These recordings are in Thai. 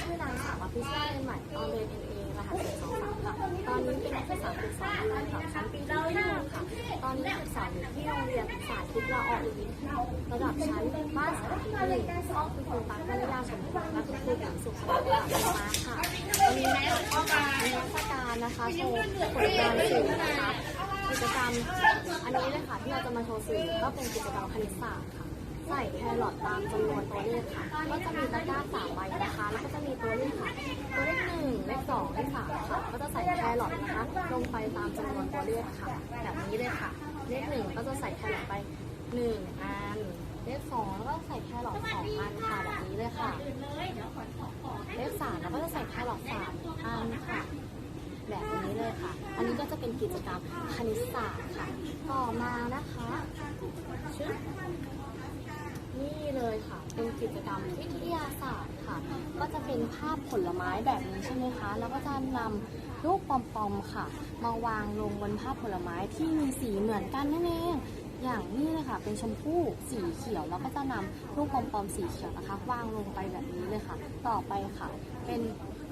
ชื่อนางสาวอภิชาติเรียนใหม่ตอนเรียน NA รหัสสองสามค่ะตอนนี้เป็นนักศึกษาปีสองระดับชั้นปีที่ห้าค่ะ ตอนนี้ศึกษาอยู่ที่โรงเรียนสาธิตละอองอุทิศระดับชั้นบ้านสาธิตหนึ่งห้องคุณครูปักกัญญาสมบูรณ์และคุณครูหญิงสุขสวัสดิ์มาค่ะวันนี้แม่ก็มามีเทศกาลนะคะโชว์ผลงานสื่อนะคะกิจกรรมอันนี้เลยค่ะที่เราจะมาโชว์สื่อก็เป็นกิจกรรมคณิตศาสตร์ค่ะ ใส่แครอทตามจำนวนตัวเลขค่ะ ก็จะมีตะกร้าสามใบนะคะ แล้วก็จะมีตัวเลขค่ะ ตัวเลขหนึ่งเลขสองเลขสามค่ะ ก็จะใส่แครอทนะคะ ลงไปตามจำนวนตัวเลขค่ะ แบบนี้เลยค่ะ เลขหนึ่งก็จะใส่แครอทไปหนึ่งอัน เลขสองแล้วก็ใส่แครอทสองอันค่ะแบบนี้เลยค่ะ เลขสามแล้วก็จะใส่แครอทสามอันค่ะแบบนี้เลยค่ะ อันนี้ก็จะเป็นกิจกรรมคณิตศาสตร์ค่ะ ต่อมานะคะชึบ นี่เลยค่ะ เป็นกิจกรรมวิทยาศาสตร์ค่ะ ก็จะเป็นภาพผลไม้แบบนี้ใช่ไหมคะ แล้วก็จะนำลูกปอมๆค่ะ มาวางลงบนภาพผลไม้ที่มีสีเหมือนกันนั่นเอง อย่างนี้เลยค่ะ เป็นชมพู่สีเขียว แล้วก็จะนำลูกปอมๆสีเขียวนะคะ วางลงไปแบบนี้เลยค่ะ ต่อไปค่ะ เป็น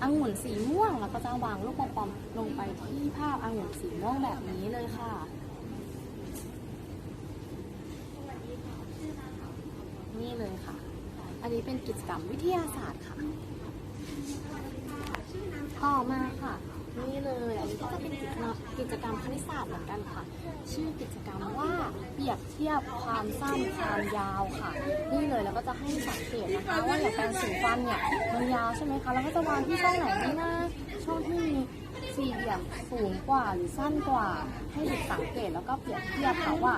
องุ่นสีม่วง แล้วก็จะวางลูกปอมๆลงไปที่ภาพองุ่นสีม่วงแบบนี้เลยค่ะ นี่เลยค่ะ อั นี้เป็นกิจกรรมวิทยาศาสตร์ค่ะ ต่อมาค่ะ นี่เลยอันนี้ก็จะเป็นกิจกรรมกิจกรรมคณิตศาสตร์เหมือนกันค่ะ ชื่อกิจกรรมว่าเปรียบเทียบความสั้นความยาวค่ะ นี่เลยแล้วก็จะให้สังเกตนะคะ ว่าอย่างแปรงสีฟันเนี่ยมันยาวใช่ไหมคะ แล้วก็จะวางที่ช่องไหนดีนะช่องที่มี สี่เหลี่ยมสูงกว่าหรือสั้นกว่าให้เด็กสังเกตแล้วก็เปรียบเทียบค่ะว่า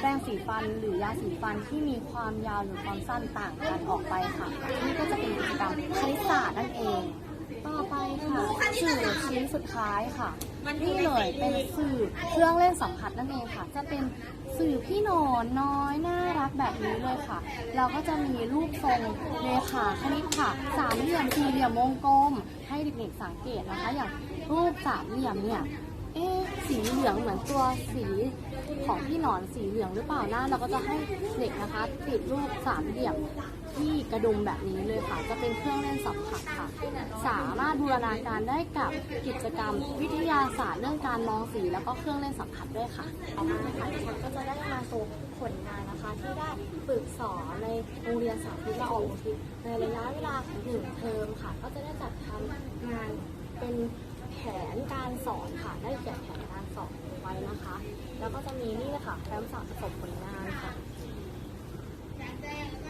แปรงสีฟันหรือยาสีฟันที่มีความยาวหรือความสั้นต่างกันออกไปค่ะนี่ก็จะเป็นกิจกรรมคณิตศาสตร์นั่นเอง ต่อไปค่ะสื่อชิ้นสุดท้ายค่ะนี่เลยเป็นสื่อเครื่องเล่นสัมผัสนั่นเองค่ะ จะเป็นสื่อพี่หนอนน้อยน่ารักแบบนี้เลยค่ะ เราก็จะมีรูปทรงเลขาคณิตค่ะ สามเหลี่ยมสี่เหลี่ยมวงกลม ให้เด็กๆสังเกตนะคะ อย่างรูปสามเหลี่ยมเนี่ย เอ๊ะสีเหลืองเหมือนตัวสีของพี่หนอนสีเหลืองหรือเปล่านะเราก็จะให้เด็กนะคะ ติดรูปสามเหลี่ยมที่กระดุมแบบนี้เลยค่ะ จะเป็นเครื่องเล่นสัมผัสค่ะ สามารถบูรณาการได้กับกิจกรรมวิทยาศาสตร์เรื่องการมองสี แล้วก็เครื่องเล่นสัมผัสด้วยค่ะต่อมาค่ะดิฉันก็จะได้มาโชว์ผลงานนะคะ ที่ได้ฝึกสอนในโรงเรียนสาธิตละอองอุทิศในระยะเวลาหนึ่งเทอมค่ะ ก็จะได้จัดทำงานเป็น แผนการสอนค่ะได้เขียนแผนการสอนไว้นะคะ แล้วก็จะมีนี่เลยค่ะแฟ้มสะสมผลงานค่ะ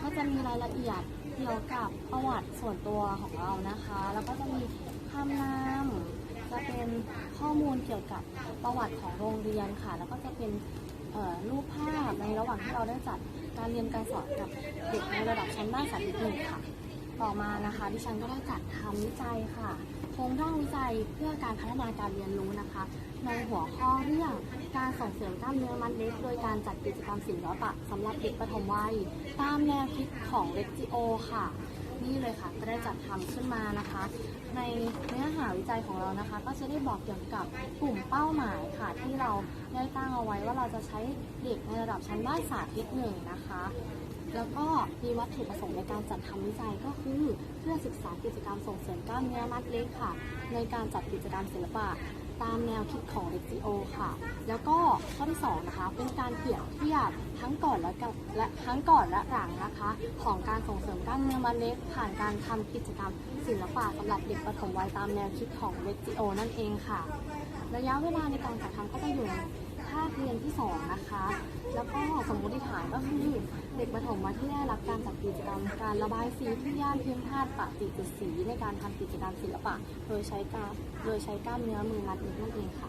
ก็จะมีรายละเอียดเกี่ยวกับประวัติส่วนตัวของเรานะคะ แล้วก็จะมีคำนามจะเป็นข้อมูลเกี่ยวกับประวัติของโรงเรียนค่ะ แล้วก็จะเป็นรูปภาพในระหว่างที่เราได้จัดการเรียนการสอนกับเด็กในระดับชั้นบ้านสาธิตหนึ่งค่ะ ต่อมานะคะดิฉันก็ได้จัดทำวิจัยค่ะ โครงร่างวิจัยเพื่อการพัฒนาการเรียนรู้นะคะ ในหัวข้อเรื่องการส่งเสริมกล้ามเนื้อมัดเล็ก โดยการจัดกิจกรรมศิลปะสำหรับเด็กปฐมวัย ตามแนวคิดของเล็กจิโอค่ะ นี่เลยค่ะก็ได้จัดทำขึ้นมานะคะ ในเนื้อหาวิจัยของเรานะคะ ก็จะได้บอกเกี่ยวกับกลุ่มเป้าหมายค่ะที่เราได้ตั้งเอาไว้ว่าเราจะใช้เด็กในระดับชั้นบ้านสาธิตหนึ่งนะคะ แล้วก็มีวัตถุประสงค์ในการจัดทำวิจัยก็คือ เพื่อศึกษากิจกรรมส่งเสริมกล้ามเนื้อมัดเล็กค่ะ ในการจัดกิจกรรมศิลปะตามแนวคิดของ l e x i o ค่ะ แล้วก็ข้อที่สองนะคะ เป็นการเปรียบเทียบทั้งก่อนและกับและทั้งก่อนและหลังนะคะ ของการส่งเสริมกล้ามเนื้อมัดเล็ก ผ่านการทำกิจกรรมศิลปะสำหรับเด็กปฐมวัยตามแนวคิดของ l e x i o นั่นเองค่ะ ระยะเวลาในการจัดทำก็จะอยู่ในภาคเรียนที่ 2 นะคะ แล้วก็สมมติฐานก็คือ เด็กประถมวัยที่ได้รับการจัดกิจกรรม การระบายสีที่ย่านเพียงธาตุปฏิจุดสีในการทำกิจกรรมศิลปะ โดยใช้การโดยใช้กล้ามเนื้อมือมัดมือนั่นเองค่ะ